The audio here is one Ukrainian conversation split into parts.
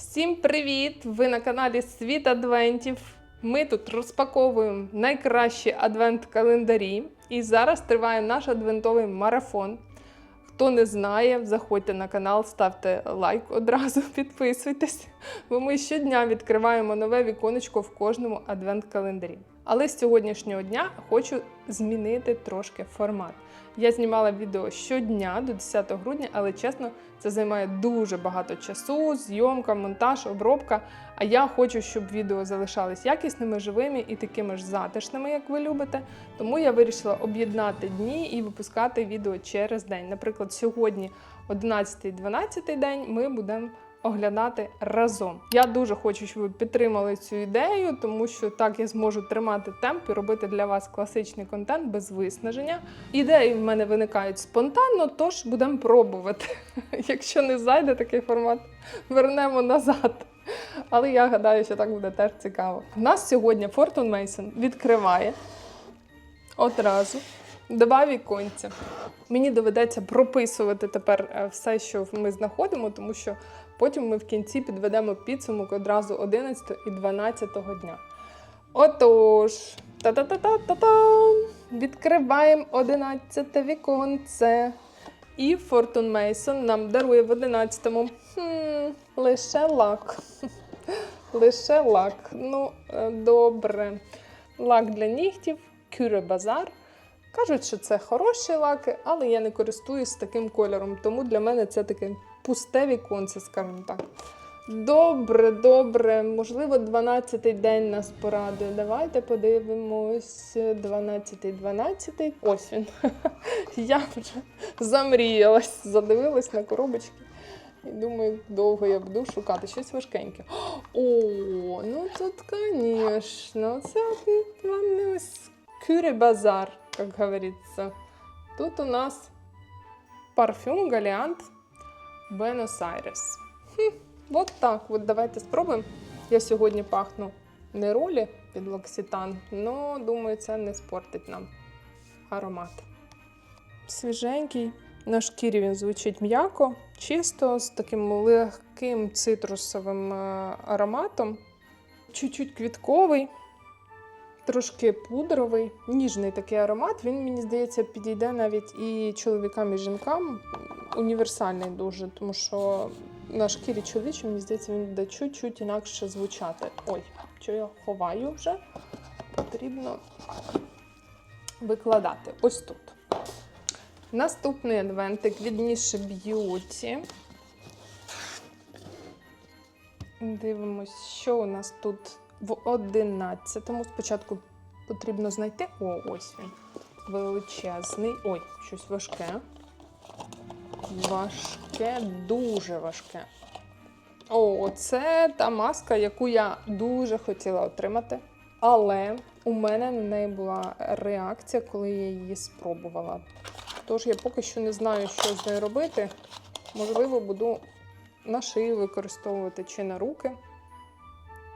Всім привіт! Ви на каналі Світ Адвентів. Ми тут розпаковуємо найкращі адвент-календарі. І зараз триває наш адвентовий марафон. Хто не знає, заходьте на канал, ставте лайк одразу, підписуйтесь, бо ми щодня відкриваємо нове віконечко в кожному адвент-календарі. Але з сьогоднішнього дня хочу змінити трошки формат. Я знімала відео щодня до 10 грудня, але чесно, це займає дуже багато часу, зйомка, монтаж, обробка. А я хочу, щоб відео залишались якісними, живими і такими ж затишними, як ви любите. Тому я вирішила об'єднати дні і випускати відео через день. Наприклад, сьогодні, 11-12 день, ми будемо оглядати разом. Я дуже хочу, щоб ви підтримали цю ідею, тому що так я зможу тримати темп і робити для вас класичний контент без виснаження. Ідеї в мене виникають спонтанно, тож будемо пробувати. Якщо не зайде такий формат, вернемо назад. Але я гадаю, що так буде теж цікаво. У нас сьогодні Фортун Мейсон відкриває одразу два віконця. Мені доведеться прописувати тепер е, все, що ми знаходимо, тому що потім ми в кінці підведемо підсумок одразу 11 і 12 дня. Отож, та-та-та-та-та-та! Відкриваємо 11 віконце. І Фортун Мейсон нам дарує в 11-му хм, лише лак. Лише лак. Ну, е, добре. Лак для нігтів, Кюре Базар. Кажуть, що це хороші лаки, але я не користуюсь таким кольором, тому для мене це таке пусте віконце, скажімо так. Добре, добре. Можливо, 12-й день нас порадує. Давайте подивимось. 12-й, 12-й. Ось він. Я вже замріялась, задивилась на коробочки. І думаю, довго я буду шукати щось важкеньке. О, ну тут, звісно, це вам не ось базар, як говориться. Тут у нас парфюм Галіант Буенос-Айрес. От так. От давайте спробуємо. Я сьогодні пахну не ролі під локситан, але думаю, це не спортить нам аромат. Свіженький. На шкірі він звучить м'яко, чисто, з таким легким цитрусовим е, ароматом. Чуть-чуть квітковий, трошки пудровий, ніжний такий аромат. Він, мені здається, підійде навіть і чоловікам, і жінкам. Універсальний дуже, тому що на шкірі чоловічій, мені здається, він буде чуть-чуть інакше звучати. Ой, що я ховаю вже. Потрібно викладати ось тут. Наступний адвентик від Ніші Б'юті. Дивимось, що у нас тут в 11-му. Спочатку потрібно знайти. О, ось він. Величезний. Ой, щось важке. Важке, дуже важке. О, це та маска, яку я дуже хотіла отримати. Але у мене на неї була реакція, коли я її спробувала. Тож я поки що не знаю, що з нею робити. Можливо, буду на шию використовувати чи на руки,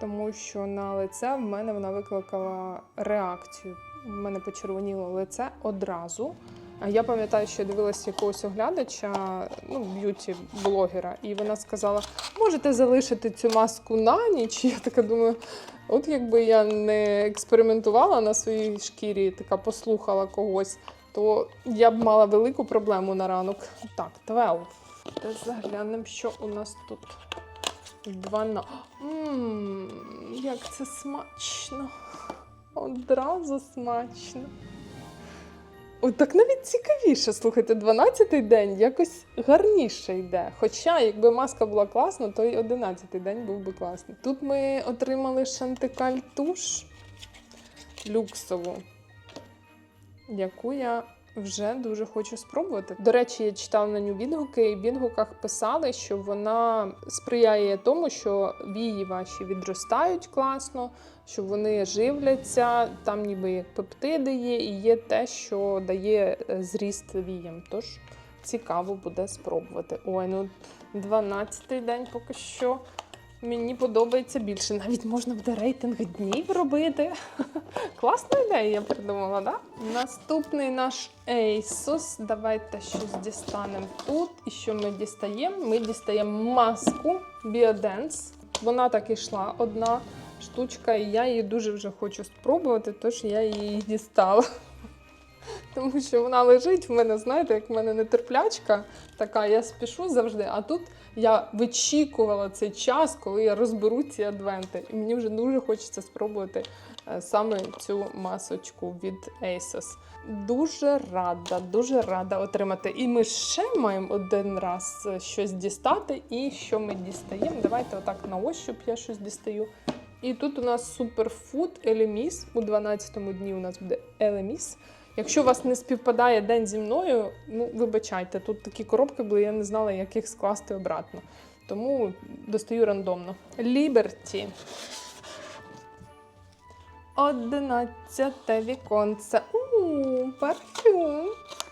тому що на лице в мене вона викликала реакцію. У мене почервоніло лице одразу. А я пам'ятаю, що дивилася якогось оглядача, ну, б'юті-блогера, і вона сказала: можете залишити цю маску на ніч. Я така думаю, от якби я не експериментувала на своїй шкірі, така послухала когось, то я б мала велику проблему на ранок. Так, 12. Та заглянемо, що у нас тут. 12. Ммм, як це смачно. Одразу смачно. Ой, так навіть цікавіше, слухайте, 12-й день якось гарніше йде. Хоча, якби маска була класна, то й 11-й день був би класний. Тут ми отримали шантикаль туш люксову, яку я вже дуже хочу спробувати. До речі, я читала на нього відгуки, і в відгуках писали, що вона сприяє тому, що вії ваші відростають класно, що вони живляться, там ніби як пептиди є, і є те, що дає е, зріст віям. Тож цікаво буде спробувати. Ой, ну 12-й день поки що Мені подобається більше. Навіть можна буде рейтинг днів робити. Класна ідея, я придумала, да? Наступний наш Asus. Давайте щось дістанемо тут. І що ми дістаємо? Ми дістаємо маску Biodance. Вона так і йшла одна штучка, і я її дуже вже хочу спробувати, тож я її дістала. Тому що вона лежить в мене, знаєте, як в мене нетерплячка така, я спішу завжди. А тут я вичікувала цей час, коли я розберу ці адвенти. І мені вже дуже хочеться спробувати е, саме цю масочку від Asus. Дуже рада, дуже рада отримати. І ми ще маємо один раз е, щось дістати. І що ми дістаємо? Давайте отак на ощуп я щось дістаю. І тут у нас суперфуд Елеміс. У 12-му дні у нас буде Елеміс. Якщо у вас не співпадає день зі мною, ну вибачайте, тут такі коробки були, я не знала, як їх скласти обратно. Тому достаю рандомно. Liberty. Одинадцяте віконце. У, парфюм.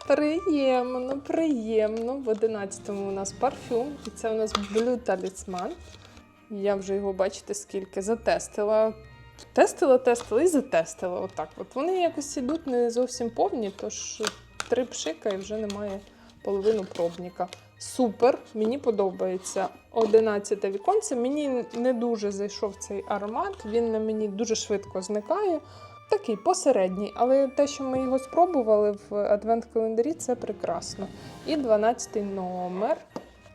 Приємно, приємно. В 11-му у нас парфюм. І це у нас Blue Talisman. Я вже його, бачите, скільки затестила. Тестила, тестила і затестила. Отак. От вони якось ідуть не зовсім повні, тож три пшика і вже немає половину пробника. Супер, мені подобається. 11 віконце. Мені не дуже зайшов цей аромат, він на мені дуже швидко зникає. Такий посередній, але те, що ми його спробували в адвент-календарі, це прекрасно. І 12 номер.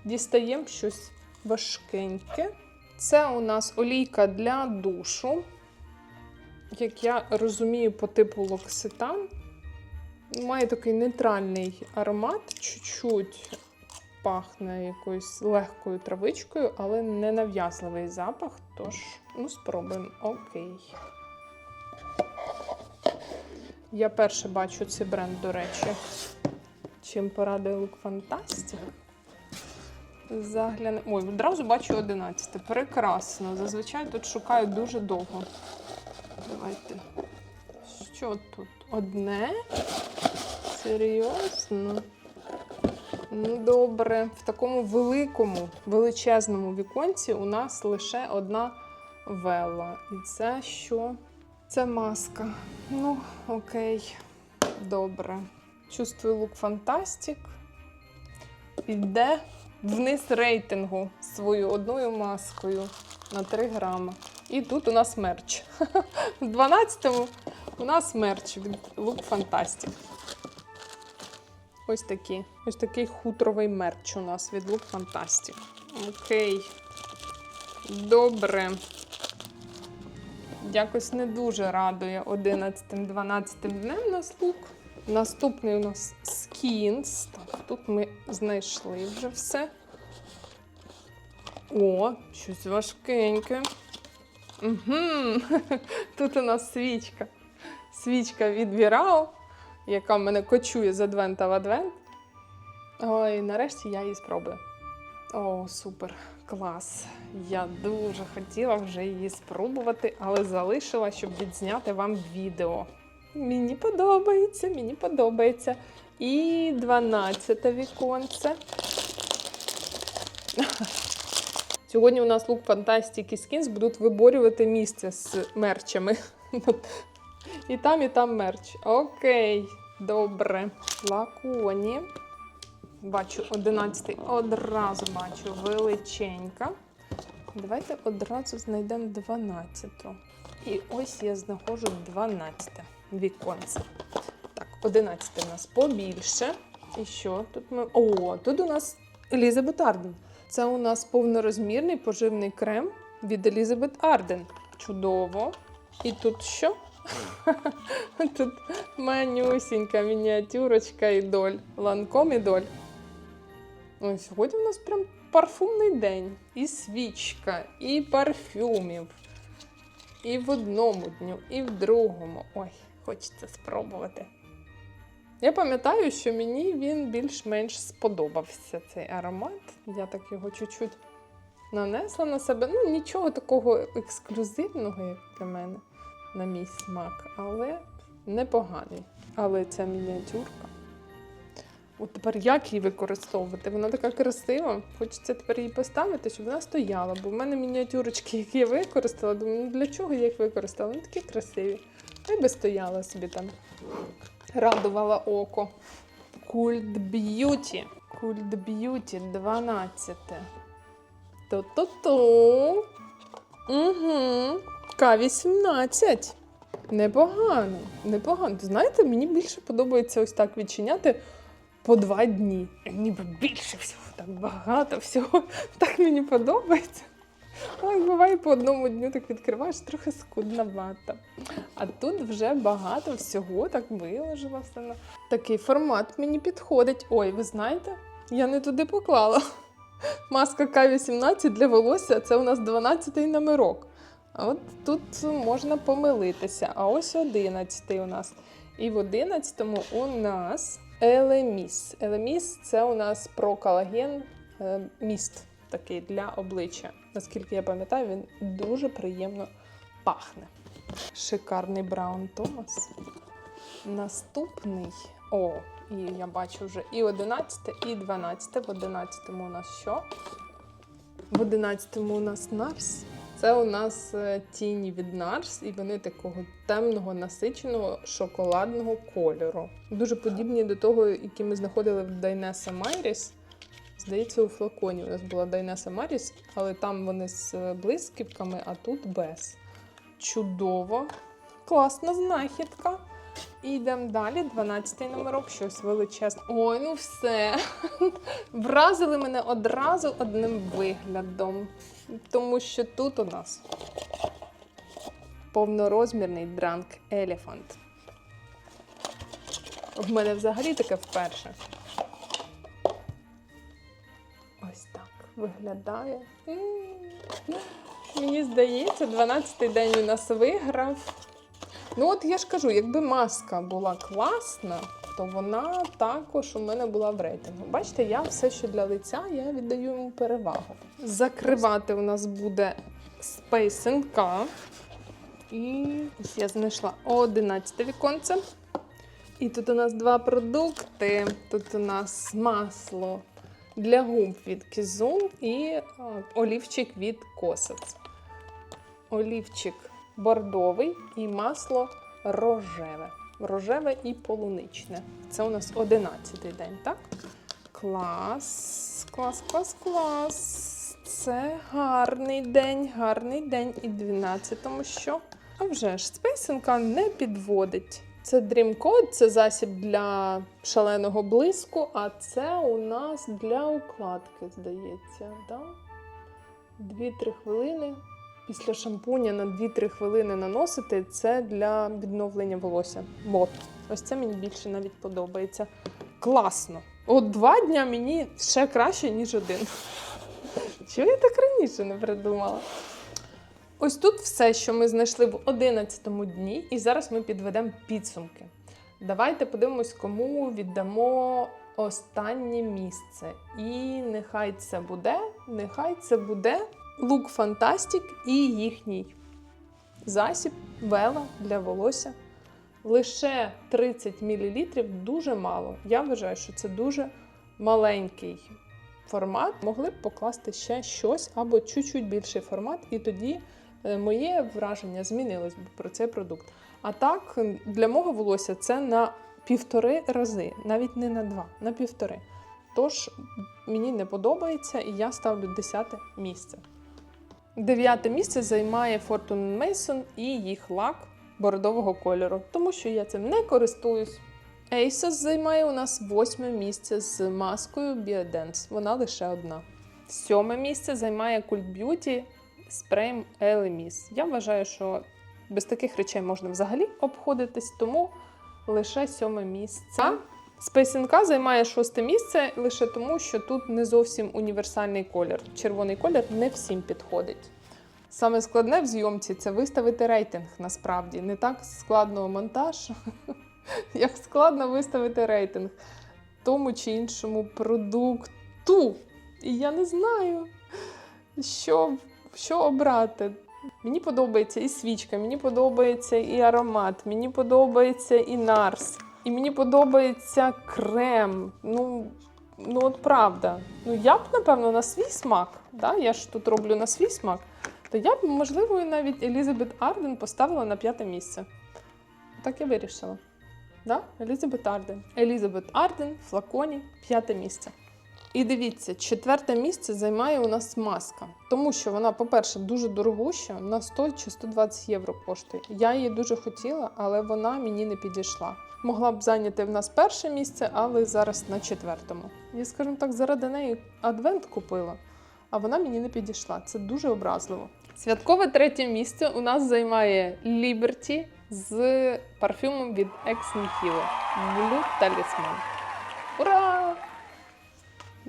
Дістаємо щось важкеньке. Це у нас олійка для душу. Як я розумію, по типу локситан. Має такий нейтральний аромат, чуть-чуть пахне якоюсь легкою травичкою, але не нав'язливий запах. Тож, ну, спробуємо. Окей. Я перше бачу цей бренд, до речі. Чим порадує Look Fantastic. Загляне. Ой, одразу бачу 11. Прекрасно. Зазвичай тут шукаю дуже довго. Давайте. Що тут? Одне? Серйозно? Ну, добре. В такому великому, величезному віконці у нас лише одна вела. І це що? Це маска. Ну, окей. Добре. Чувствую лук фантастик. Іде вниз рейтингу свою одною маскою на 3 грама. І тут у нас мерч. В 12-му у нас мерч від Look Fantastic. Ось такі. Ось такий хутровий мерч у нас від Look Fantastic. Окей. Добре. Якось не дуже радує 11-12 днем нас лук. Наступний у нас Skins. Так, тут ми знайшли вже все. О, щось важкеньке. Угу. Тут у нас свічка. Свічка від Вірау, яка мене кочує з адвента в адвент. Ой, нарешті я її спробую. О, супер, клас. Я дуже хотіла вже її спробувати, але залишила, щоб відзняти вам відео. Мені подобається, мені подобається. І 12 віконце. Сьогодні у нас лук і Skins будуть виборювати місце з мерчами. І там, і там мерч. Окей, добре. Лаконі. Бачу 11 одразу бачу величенька. Давайте одразу знайдемо 12. І ось я знаходжу 12 віконце. Так, 11 у нас побільше. І що тут ми. О, тут у нас Елізабет Арден. Це у нас повнорозмірний поживний крем від Елізабет Арден. Чудово. І тут що? Тут манюсінька мініатюрочка і доль. Ланком і доль. Ой, сьогодні у нас прям парфумний день. І свічка, і парфюмів. І в одному дню, і в другому. Ой, хочеться спробувати. Я пам'ятаю, що мені він більш-менш сподобався цей аромат. Я так його чуть-чуть нанесла на себе. Ну, нічого такого ексклюзивного, як для мене, на мій смак, але непоганий. Але ця мініатюрка. От тепер як її використовувати? Вона така красива. Хочеться тепер її поставити, щоб вона стояла. Бо в мене мініатюрочки, які я використала, думаю, ну для чого я їх використала? Вони такі красиві. Хай би стояла собі там. Радувала око. Культ б'юті. Культ б'юті 12. Ту-ту-ту. Угу. К-18. Непогано, непогано. Знаєте, мені більше подобається ось так відчиняти по два дні. Ніби більше всього, так багато всього. Так мені подобається. Але буває по одному дню так відкриваєш, трохи скудновато. А тут вже багато всього, так виложила все. Такий формат мені підходить. Ой, ви знаєте, я не туди поклала. Маска К-18 для волосся це у нас 12-й номерок. А от тут можна помилитися. А ось 11 у нас. І в 11-му у нас Елеміс. Елеміс це у нас про колаген е, міст такий для обличчя. Наскільки я пам'ятаю, він дуже приємно пахне. Шикарний Браун Томас. Наступний. О, і я бачу вже і 11, і 12. В 11 у нас що? В 11 у нас Нарс. Це у нас е, тіні від Нарс, і вони такого темного, насиченого шоколадного кольору. Дуже подібні до того, які ми знаходили в Дайнеса Майріс. Здається, у флаконі у нас була Дайнеса Маріс, але там вони з е, блисківками, а тут без. Чудово! Класна знахідка. І йдемо далі. 12-й номерок, щось величезне. Ой, ну все. Вразили мене одразу одним виглядом. Тому що тут у нас повнорозмірний дранк Elephant. В мене взагалі таке вперше. Виглядає. Мені здається, 12-й день у нас виграв. Ну, от я ж кажу, якби маска була класна, то вона також у мене була в рейтингу. Бачите, я все, що для лиця, я віддаю йому перевагу. Закривати у нас буде NK. І я знайшла 11 віконце. І тут у нас два продукти. Тут у нас масло для губ від Кізун і олівчик від Косец. Олівчик бордовий і масло рожеве. Рожеве і полуничне. Це у нас 11 день, так? Клас, клас, клас, клас. Це гарний день, гарний день. І 12-му що? А вже ж спейсинка не підводить. Це Code, це засіб для шаленого блиску, а це у нас для укладки, здається. Да? 2-3 хвилини. Після шампуня на 2-3 хвилини наносити це для відновлення волосся. От. Ось це мені більше навіть подобається. Класно. От два дня мені ще краще, ніж один. Чого я так раніше не придумала? Ось тут все, що ми знайшли в 11 дні, і зараз ми підведемо підсумки. Давайте подивимось, кому віддамо останнє місце. І нехай це буде, нехай це буде Look Fantastic і їхній засіб вела для волосся. Лише 30 мл дуже мало. Я вважаю, що це дуже маленький формат. Могли б покласти ще щось або чуть-чуть більший формат, і тоді моє враження змінилось про цей продукт. А так, для мого волосся це на півтори рази, навіть не на два, на півтори. Тож мені не подобається, і я ставлю 10 місце. Дев'яте місце займає Fortune Mason і їх лак бордового кольору, тому що я цим не користуюсь. Asos займає у нас восьме місце з маскою Biodance. Вона лише одна. Сьоме місце займає Cult Beauty спреєм Elemis. Я вважаю, що без таких речей можна взагалі обходитись, тому лише сьоме місце. Space займає шосте місце лише тому, що тут не зовсім універсальний колір. Червоний колір не всім підходить. Саме складне в зйомці це виставити рейтинг насправді. Не так складно монтаж, як складно виставити рейтинг тому чи іншому продукту. І я не знаю, що, що обрати. Мені подобається і свічка, мені подобається і аромат, мені подобається і нарс. І мені подобається крем. Ну, ну от правда. Ну я б, напевно, на свій смак, да? я ж тут роблю на свій смак, то я б, можливо, навіть Елізабет Арден поставила на п'яте місце. Так я вирішила. Да? Елізабет Арден. Елізабет Арден флаконі п'яте місце. І дивіться, четверте місце займає у нас маска, тому що вона, по-перше, дуже дорогуща, на 100 чи 120 євро коштує. Я її дуже хотіла, але вона мені не підійшла. Могла б зайняти в нас перше місце, але зараз на четвертому. Я, скажімо так, заради неї адвент купила, а вона мені не підійшла. Це дуже образливо. Святкове третє місце у нас займає Liberty з парфюмом від Ex Nihilo Blue Talisman. Ура!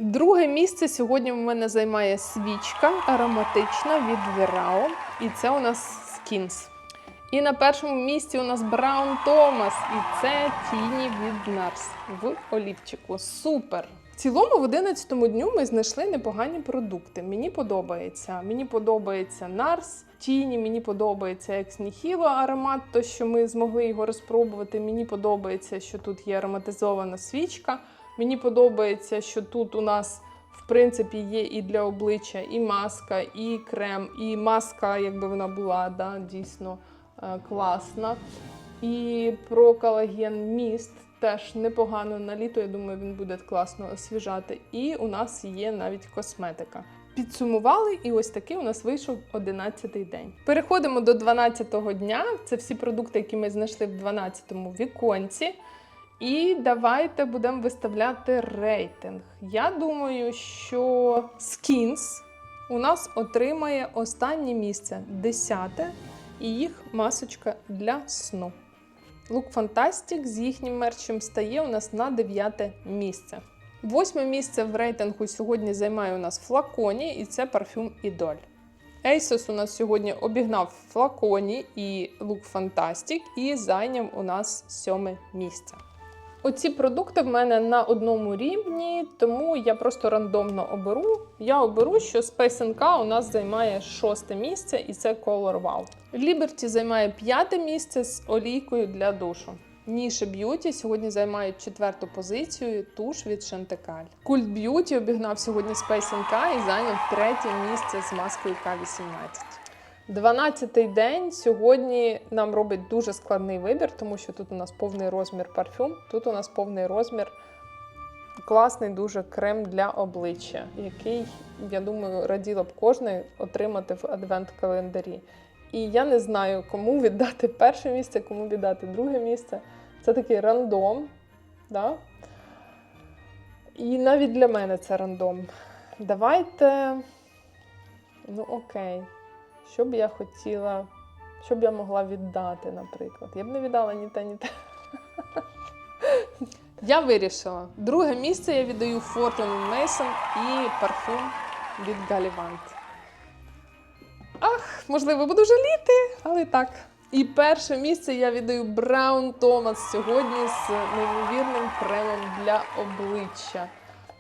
Друге місце сьогодні в мене займає свічка ароматична від Verao. І це у нас Skins. І на першому місці у нас Brown Thomas. І це тіні від Nars в олівчику. Супер! В цілому, в 11 дню ми знайшли непогані продукти. Мені подобається. Мені подобається Nars, тіні, мені подобається Nihilo аромат, то що ми змогли його розпробувати. Мені подобається, що тут є ароматизована свічка. Мені подобається, що тут у нас в принципі є і для обличчя, і маска, і крем, і маска, якби вона була, да, дійсно е, класна. І про колаген міст теж непогано на літо. Я думаю, він буде класно освіжати. І у нас є навіть косметика. Підсумували, і ось такий у нас вийшов 11-й день. Переходимо до 12-го дня. Це всі продукти, які ми знайшли в 12-му віконці. І давайте будемо виставляти рейтинг. Я думаю, що Skins у нас отримає останнє місце 10 і їх масочка для сну. Look Fantastic з їхнім мерчем стає у нас на 9 місце. Восьме місце в рейтингу сьогодні займає у нас флаконі, і це парфюм Ідоль. Asos у нас сьогодні обігнав флаконі і Look Fantastic і зайняв у нас сьоме місце. Оці продукти в мене на одному рівні, тому я просто рандомно оберу. Я оберу, що Space NK у нас займає шосте місце, і це Color Wow. Liberty займає п'яте місце з олійкою для душу. Ніше Beauty сьогодні займає четверту позицію туш від Chantecal. Cult Beauty обігнав сьогодні Space NK і зайняв третє місце з маскою К-18. 12-й день сьогодні нам робить дуже складний вибір, тому що тут у нас повний розмір парфюм, тут у нас повний розмір класний дуже крем для обличчя, який, я думаю, раділа б кожний отримати в адвент-календарі. І я не знаю, кому віддати перше місце, кому віддати друге місце. Це такий рандом. Да? І навіть для мене це рандом. Давайте. Ну, окей. Що б я хотіла, що б я могла віддати, наприклад? Я б не віддала ні те, ні те. Я вирішила. Друге місце я віддаю Fortune Mason і парфюм від Галівант. Ах, можливо, буду жаліти, але так. І перше місце я віддаю Браун Томас сьогодні з неймовірним кремом для обличчя.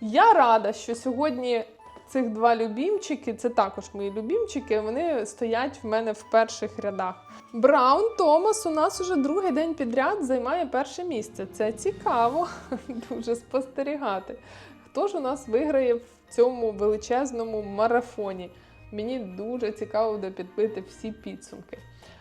Я рада, що сьогодні цих два любімчики, це також мої любімчики, вони стоять в мене в перших рядах. Браун Томас у нас уже другий день підряд займає перше місце. Це цікаво дуже спостерігати. Хто ж у нас виграє в цьому величезному марафоні? Мені дуже цікаво буде підбити всі підсумки.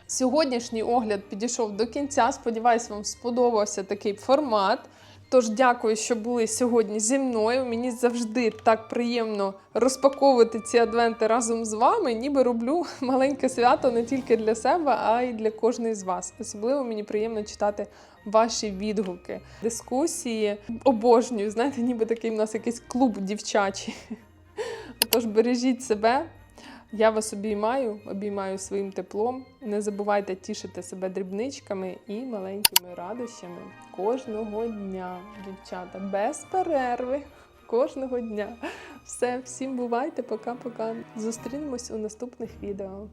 Сьогоднішній огляд підійшов до кінця. Сподіваюсь, вам сподобався такий формат. Тож дякую, що були сьогодні зі мною. Мені завжди так приємно розпаковувати ці адвенти разом з вами, ніби роблю маленьке свято не тільки для себе, а й для кожної з вас. Особливо мені приємно читати ваші відгуки, дискусії. Обожнюю, знаєте, ніби такий в нас якийсь клуб дівчачий. Тож бережіть себе. Я вас обіймаю, обіймаю своїм теплом. Не забувайте тішити себе дрібничками і маленькими радощами кожного дня, дівчата, без перерви. Кожного дня. Все, всім бувайте, пока-пока. Зустрінемось у наступних відео.